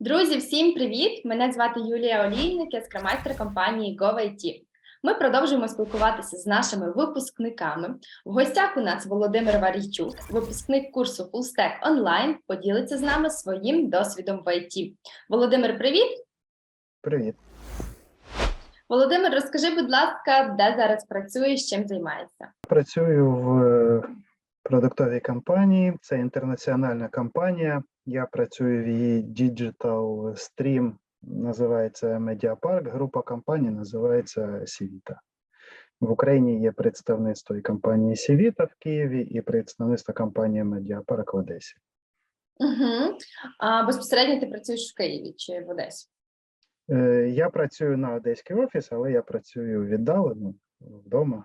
Друзі, всім привіт! Мене звати Юлія Олійник, я скрамайстер компанії GoIT. Ми продовжуємо спілкуватися з нашими випускниками. В гостях у нас Володимир Варійчук, випускник курсу FullStack Online, поділиться з нами своїм досвідом в IT. Володимир, привіт! Привіт. Володимир, розкажи, будь ласка, де зараз працюєш, чим займаєшся? Працюю в е, продуктовій компанії. Це інтернаціональна компанія. Я працюю в її Digital Stream, називається Mediapark. Група компаній називається Сівіта. В Україні є представництво і компанії Сівіта в Києві, і представництво компанії Mediapark в Одесі. Угу. А безпосередньо ти працюєш в Києві чи в Одесі? Е, Я працюю на одеський офіс, але я працюю віддалено вдома.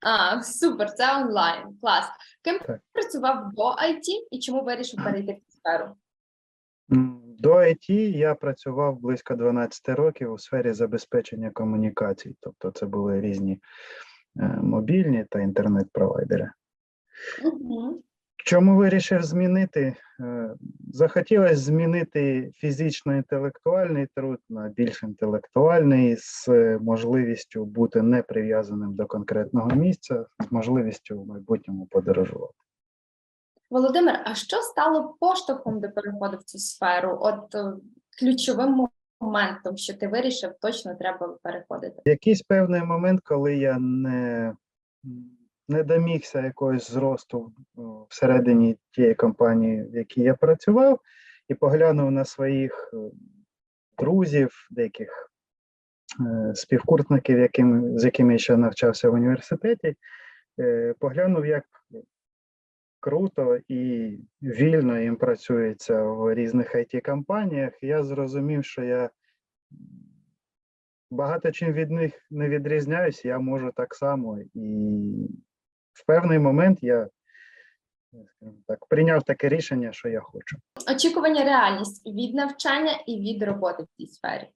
А, супер, це онлайн. Клас. Ким Так. працював до IT і чому вирішив перейти в цю сферу? М, До IT я працював близько 12 років у сфері забезпечення комунікацій, тобто це були різні е, мобільні та інтернет-провайдери. Угу. Чому вирішив змінити? Е, Захотілося змінити фізично-інтелектуальний труд на більш інтелектуальний з е, можливістю бути не прив'язаним до конкретного місця, з можливістю в майбутньому подорожувати. Володимир, а що стало поштовхом до переходу в цю сферу? От е, ключовим моментом, що ти вирішив, точно треба переходити. Якийсь певний момент, коли я не, не домігся якогось зросту всередині тієї компанії, в якій я працював, і поглянув на своїх е, друзів, деяких е, співкурсників, яким, з якими я ще навчався в університеті, е, поглянув, як круто і вільно їм працюється в різних it компаніях Я зрозумів, що я багато чим від них не відрізняюсь, я можу так само. І в певний момент я так, прийняв таке рішення, що я хочу. Очікування реальність від навчання і від роботи в цій сфері.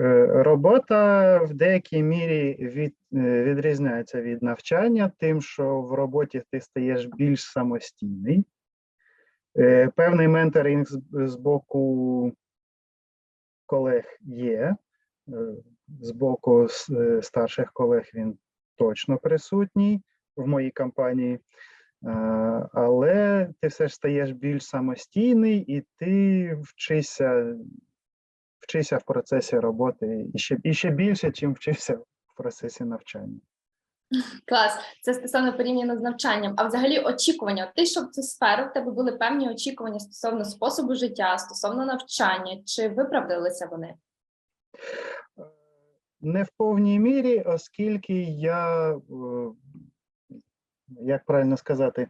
Е, Робота в деякій мірі від, е, відрізняється від навчання, тим, що в роботі ти стаєш більш самостійний. Е, Певний менторинг з, з боку колег є. З боку старших колег він точно присутній в моїй компанії. Е, Але ти все ж стаєш більш самостійний і ти вчишся вчися в процесі роботи і ще, і ще більше, чим вчився в процесі навчання. Клас, це стосовно порівняно з навчанням. А взагалі очікування. Ти в цю сферу, в тебе були певні очікування стосовно способу життя, стосовно навчання. Чи виправдалися вони? Не в повній мірі, оскільки я, е, як правильно сказати,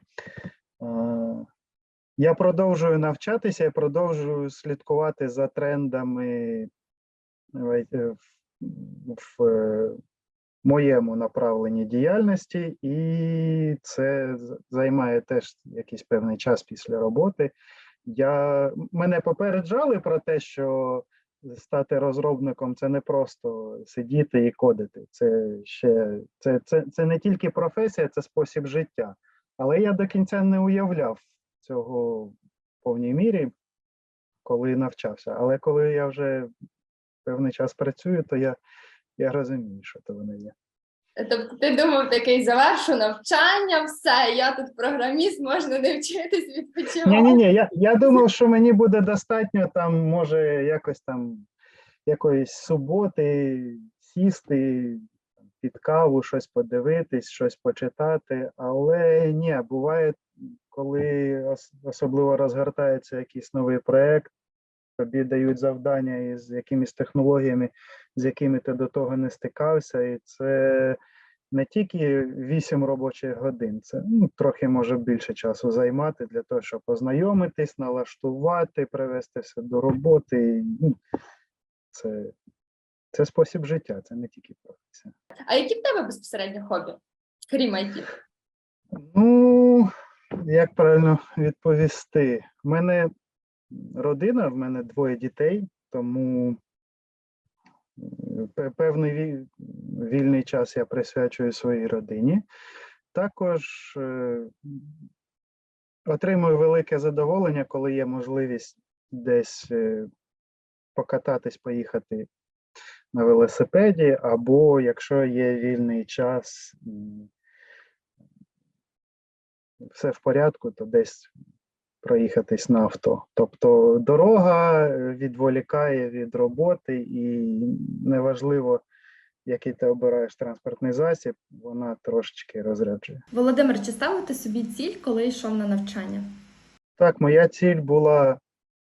е, я продовжую навчатися, я продовжую слідкувати за трендами в- в- в е, моєму направленні діяльності, і це займає теж якийсь певний час після роботи. Я, мене попереджали про те, що стати розробником це не просто сидіти і кодити. Це ще це, це, це не тільки професія, це спосіб життя. Але я до кінця не уявляв цього в повній мірі, коли навчався. Але коли я вже певний час працюю, то я, я розумію, що то воно є. Тобто ти думав такий завершу навчання, все, я тут програміст, можна не вчитись, відпочивати. Ні, ні, ні. Я, я думав, що мені буде достатньо там, може, якось там якоїсь суботи сісти під каву, щось подивитись, щось почитати. Але ні, буває, коли особливо розгортається якийсь новий проект, тобі дають завдання із якимись технологіями, з якими ти до того не стикався, і це не тільки 8 робочих годин, це ну, трохи може більше часу займати для того, щоб познайомитись, налаштувати, привести все до роботи. Ну, це, це спосіб життя, це не тільки професія. А які в тебе безпосередньо хобі, крім IT? Ну, як правильно відповісти? У мене родина, в мене двоє дітей, тому певний вільний час я присвячую своїй родині. Також е, отримую велике задоволення, коли є можливість десь е, покататись, поїхати на велосипеді, або якщо є вільний час, все в порядку, то десь проїхатись на авто. Тобто дорога е, відволікає від роботи, і неважливо, який ти обираєш транспортний засіб, вона трошечки розряджує. Володимир, чи ставив ти собі ціль, коли йшов на навчання? Так, моя ціль була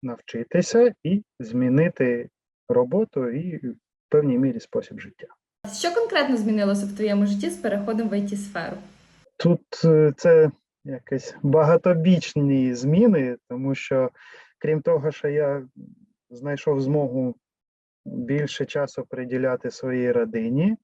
навчитися і змінити роботу і в певній мірі спосіб життя. Що конкретно змінилося в твоєму житті з переходом в it сферу Тут е, це якесь багатобічні зміни, тому що крім того, що я знайшов змогу більше часу приділяти своїй родині.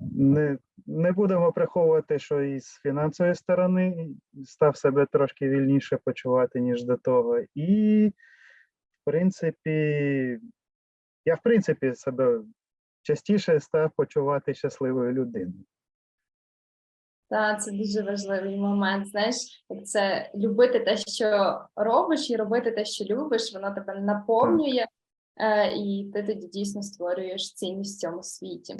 Не, не будемо приховувати, що і з фінансової сторони став себе трошки вільніше почувати, ніж до того. І, в принципі, я, в принципі, себе частіше став почувати щасливою людиною. Так, це дуже важливий момент. Знаєш, як це любити те, що робиш, і робити те, що любиш, воно тебе наповнює, е, і ти тоді дійсно створюєш цінність в цьому світі.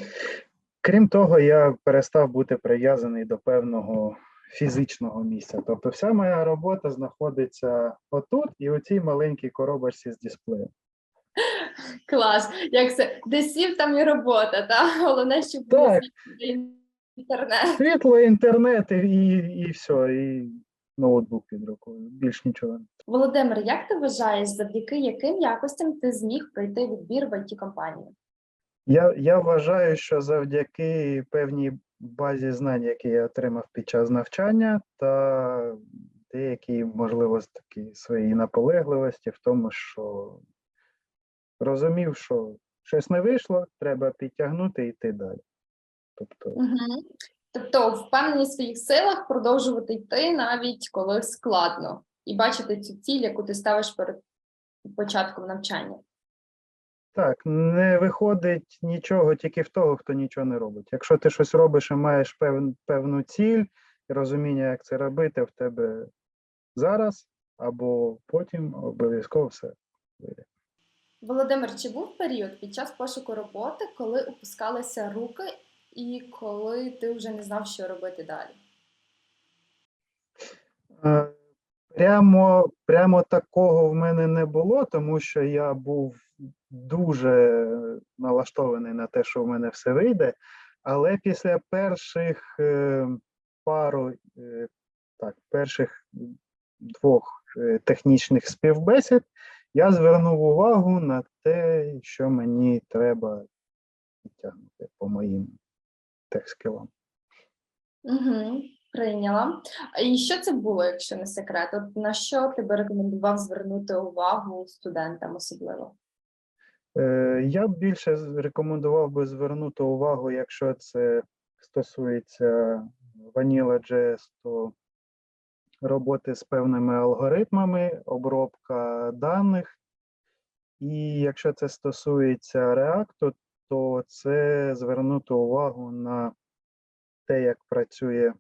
Крім того, я перестав бути прив'язаний до певного фізичного місця. Тобто, вся моя робота знаходиться отут і у цій маленькій коробочці з дисплеєм. Клас. Як це? Де сів, там і робота, та? Головне, щоб Так. Інтернет. Світло, інтернет і, і, все, і ноутбук під рукою. Більш нічого. Володимир, як ти вважаєш, завдяки яким якостям ти зміг пройти відбір в it компанію? Я, я вважаю, що завдяки певній базі знань, які я отримав під час навчання, та деякій, можливо, такі своїй наполегливості в тому, що розумів, що щось не вийшло, треба підтягнути і йти далі. Тобто, Угу. Тобто, впевненість в своїх силах продовжувати йти навіть коли складно, і бачити цю ціль, яку ти ставиш перед початком навчання. Так, не виходить нічого тільки в того, хто нічого не робить. Якщо ти щось робиш і маєш пев, певну ціль і розуміння, як це робити, в тебе зараз або потім обов'язково все вийде. Володимир, чи був період під час пошуку роботи, коли опускалися руки, і коли ти вже не знав, що робити далі? Е, Прямо, прямо такого в мене не було, тому що я був дуже налаштований на те, що в мене все вийде. Але після перших е, пару, е, так, перших двох технічних співбесід я звернув увагу на те, що мені треба підтягнути по моїм техскілам. Угу, прийняла. І що це було, якщо не секрет? От на що ти би рекомендував звернути увагу студентам особливо? Е, Я б більше рекомендував би звернути увагу, якщо це стосується Vanilla.js, то роботи з певними алгоритмами, обробка даних. І якщо це стосується React, то це звернути увагу на те, як працює е,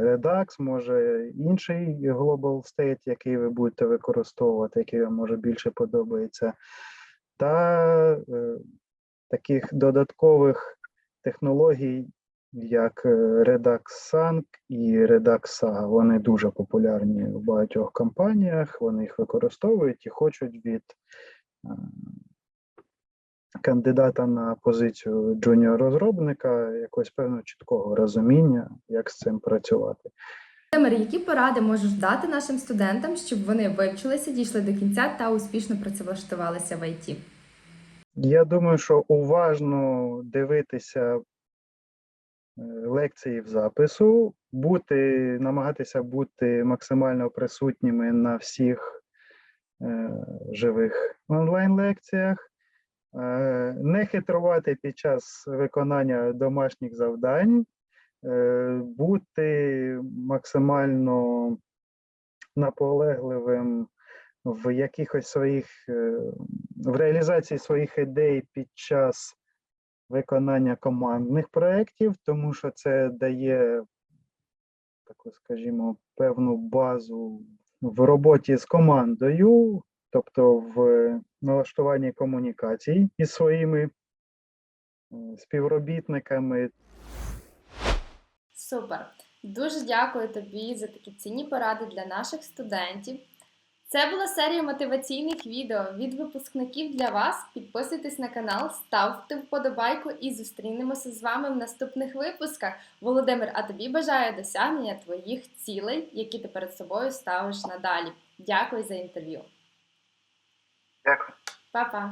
Redux, може інший Global State, який ви будете використовувати, який вам може більше подобається та е, таких додаткових технологій, як е, Redux Sync і Redux Saga. Вони дуже популярні в багатьох компаніях, вони їх використовують і хочуть від кандидата на позицію джуніор-розробника якогось певного чіткого розуміння, як з цим працювати. Володимир, які поради можеш дати нашим студентам, щоб вони вивчилися, дійшли до кінця та успішно працевлаштувалися в ІТ? Я думаю, що уважно дивитися е, лекції в запису, бути, намагатися бути максимально присутніми на всіх е, живих онлайн-лекціях, не хитрувати під час виконання домашніх завдань, е, бути максимально наполегливим в якихось своїх е, в реалізації своїх ідей під час виконання командних проєктів, тому що це дає таку, скажімо, певну базу в роботі з командою, тобто в налаштуванні комунікацій із своїми е, співробітниками Супер! Дуже дякую тобі за такі цінні поради для наших студентів. Це була серія мотиваційних відео від випускників для вас. Підписуйтесь на канал, ставте вподобайку і зустрінемося з вами в наступних випусках. Володимир, а тобі бажаю досягнення твоїх цілей, які ти перед собою ставиш надалі. Дякую за інтерв'ю. Дякую. Па-па!